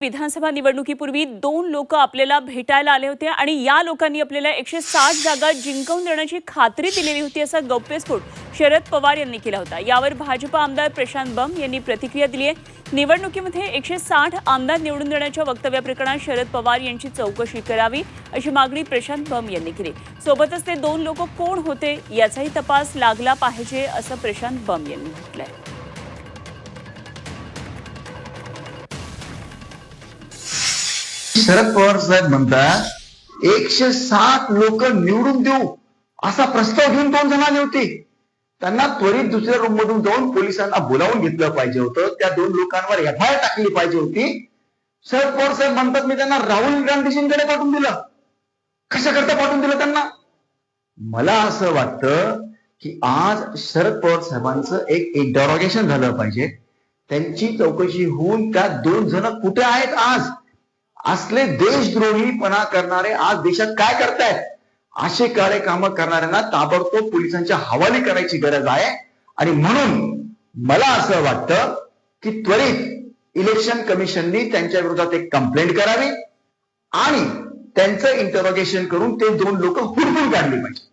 विधानसभा निवडणुकीपूर्वी दोन लोक आपल्याला भेटायला आले होते आणि या लोकांनी आपल्याला एकशे साठ जागा जिंकवून देण्याची खात्री दिलेली होती असा गौप्यस्फोट शरद पवार यांनी केला होता. यावर भाजपा आमदार प्रशांत बम यांनी प्रतिक्रिया दिली आहे. निवडणुकीमध्ये एकशे साठ आमदार निवडून देण्याच्या वक्तव्याप्रकरणात शरद पवार यांची चौकशी करावी अशी मागणी प्रशांत बम यांनी केली. सोबतच ते दोन लोक कोण होते याचाही तपास लागला पाहिजे असं प्रशांत बम यांनी म्हटलंय. शरद पवार साहेब म्हणतात एकशे सात लोक निवडून देऊ असा प्रस्ताव घेऊन दोन जण आले होते. त्यांना त्वरित दुसऱ्या रूम मधून जाऊन पोलिसांना बोलावून घेतलं पाहिजे होतं. त्या दोन लोकांवर एफ आय टाकली पाहिजे होती. शरद पवार साहेब म्हणतात मी त्यांना राहुल गांधीजींकडे पाठवून दिलं. कशा करता पाठवून दिलं त्यांना? मला असं वाटतं की आज शरद पवार साहेबांचं एक इंटरॉगेशन झालं पाहिजे. त्यांची चौकशी होऊन त्या दोन जण कुठे आहेत आज? असले देशद्रोहीपणा करणारे आज देशात काय करतायत? असे काळे करणाऱ्यांना ताबडतोब पोलिसांच्या हवाली करायची गरज आहे. आणि म्हणून मला असं वाटतं की त्वरित इलेक्शन कमिशननी त्यांच्या विरोधात एक कंप्लेंट करावी. आणि त्यांचं इंटरोगेशन करून ते दोन लोक हुडकून काढली पाहिजे.